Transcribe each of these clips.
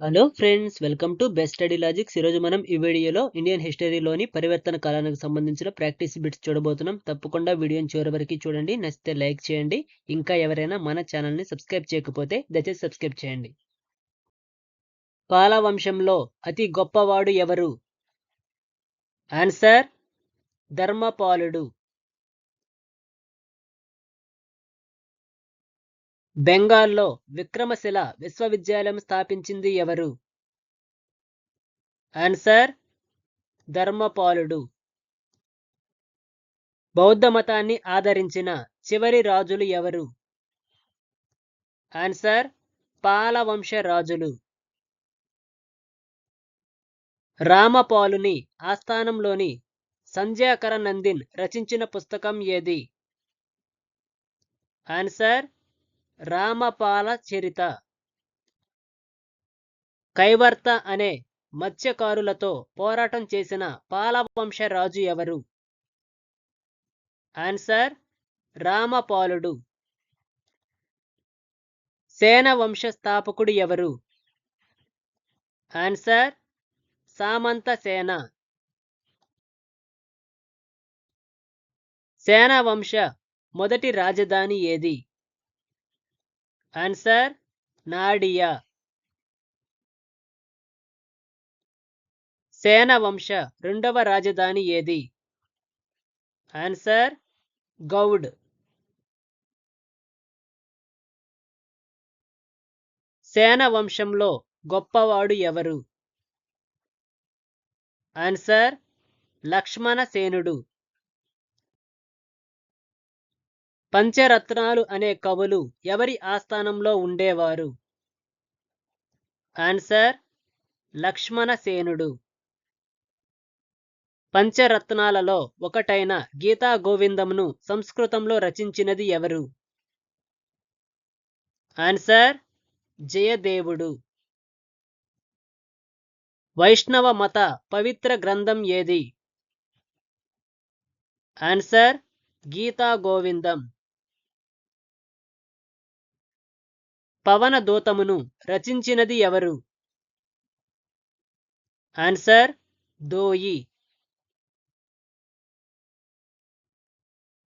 Hello friends welcome to best study logics. ఈరోజు మనం ఈ వీడియోలో ఇండియన్ హిస్టరీలోని పరివర్తన కాలానికి సంబంధించిన ప్రాక్టీస్ బిట్స్ చూడబోతున్నాం. తప్పకుండా వీడియోని చివరి వరకు చూడండి. నచ్చితే లైక్ చేయండి. ఇంకా ఎవరైనా మన ఛానల్ని సబ్స్క్రైబ్ చేయకపోతే దయచేసి సబ్స్క్రైబ్ చేయండి. పాల వంశంలో అతి గొప్పవాడు ఎవరు? ఆన్సర్ ధర్మపాలుడు. బెంగాల్లో విక్రమశిల విశ్వవిద్యాలయం స్థాపించింది ఎవరు? ఆన్సర్ ధర్మపాలుడు. బౌద్ధ మతాన్ని ఆదరించిన చివరి రాజులు ఎవరు? ఆన్సర్ పాలవంశ రాజులు రామపాలుని ఆస్థానంలోని సంధ్యాకర నందిన్ రచించిన పుస్తకం ఏది? ఆన్సర్ రామపాల చరిత. కైవర్త అనే మత్స్యకారులతో పోరాటం చేసిన పాలవంశ రాజు ఎవరు? ఆన్సర్ రామపాలుడు. సేన వంశ స్థాపకుడు ఎవరు? ఆన్సర్ సామంత సేన. సేన వంశ మొదటి రాజధాని ఏది? ఆన్సర్ నాడియా సేన వంశ రెండవ రాజధాని ఏది? ఆన్సర్ గౌడ్ సేన వంశంలో గొప్పవాడు ఎవరు? ఆన్సర్ లక్ష్మణ సేనుడు పంచరత్నాలు అనే కవులు ఎవరి ఆస్థానంలో ఉండేవారు? ఆన్సర్ లక్ష్మణసేనుడు పంచరత్నాలలో ఒకటైన గీతా గోవిందమును సంస్కృతంలో రచించినది ఎవరు? ఆన్సర్ జయదేవుడు. వైష్ణవ మత పవిత్ర గ్రంథం ఏది? ఆన్సర్ గీతా గోవిందం. పవన దూతమును రచించినది ఎవరు? ఆన్సర్ దోయి.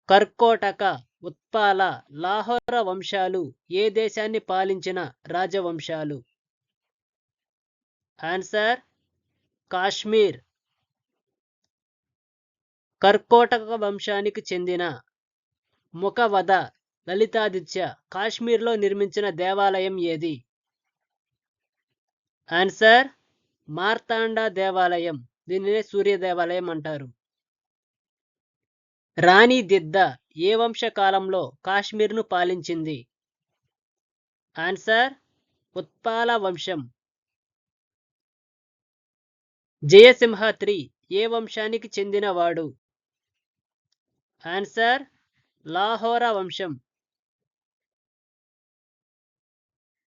కర్కోటక ఉత్పాల లాహోర వంశాలు ఏ దేశాన్ని పాలించిన రాజవంశాలు? ఆన్సర్ కాశ్మీర్. కర్కోటక వంశానికి చెందిన ముఖవద లలితాదిత్య కాశ్మీర్లో నిర్మించిన దేవాలయం ఏది? ఆన్సర్ మార్తాండ దేవాలయం. దీనినే సూర్య దేవాలయం అంటారు. రాణి దిద్ద ఏ వంశ కాలంలో కాశ్మీర్ను పాలించింది? ఆన్సర్ ఉత్పాల వంశం. జయసింహత్రి ఏ వంశానికి చెందినవాడు? ఆన్సర్ లాహోర వంశం.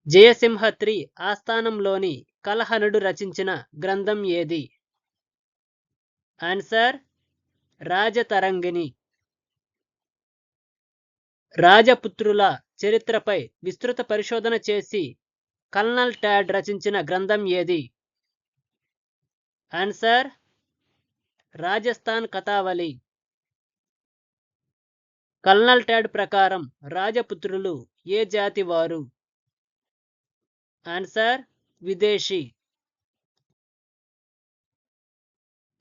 జయసింహత్రి ఆస్థానంలోని కలహనుడు రచించిన గ్రంథం ఏది? ఆన్సర్ రాజతరంగిణి. రాజపుత్రుల చరిత్రపై విస్తృత పరిశోధన చేసి కల్నల్ ట్యాడ్ రచించిన గ్రంథం ఏది? Answer Rajasthan Kathavali. Colonel Tod ప్రకారం రాజపుత్రులు ఏ జాతి వారు ఆన్సర్ విదేశీ.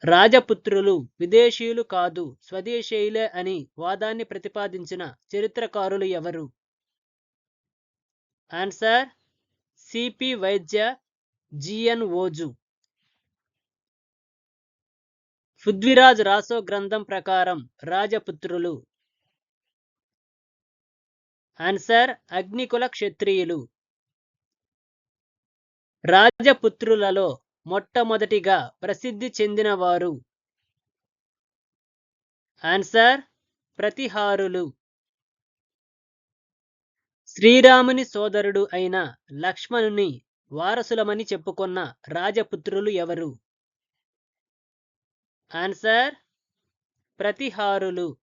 రాజపుత్రులు విదేశీయులు కాదు స్వదేశీయులే అని వాదాన్ని ప్రతిపాదించిన చరిత్రకారులు ఎవరు? Answer CP Vaidya GN Ojha. Prithviraj Raso గ్రంథం ప్రకారం రాజపుత్రులు. ఆన్సర్ అగ్నికుల క్షత్రియులు. రాజపుత్రులలో మొట్టమొదటిగా ప్రసిద్ధి చెందినవారు. ఆన్సర్ ప్రతిహారులు. శ్రీరాముని సోదరుడు అయిన లక్ష్మణుని వారసులమని చెప్పుకున్న రాజపుత్రులు ఎవరు? ఆన్సర్ ప్రతిహారులు.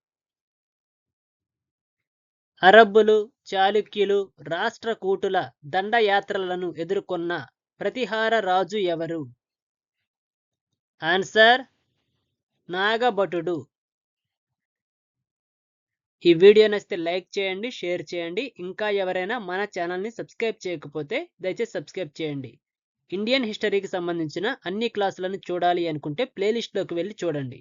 అరబ్బులు చాళుక్యులు రాష్ట్రకూటుల దండయాత్రలను ఎదుర్కొన్న ప్రతిహార రాజు ఎవరు? ఆన్సర్ నాగభటుడు. ఈ వీడియో నచ్చితే లైక్ చేయండి షేర్ చేయండి. ఇంకా ఎవరైనా మన ఛానల్ని సబ్స్క్రైబ్ చేయకపోతే దయచేసి సబ్స్క్రైబ్ చేయండి. ఇండియన్ హిస్టరీకి సంబంధించిన అన్ని క్లాసులను చూడాలి అనుకుంటే ప్లేలిస్ట్లోకి వెళ్ళి చూడండి.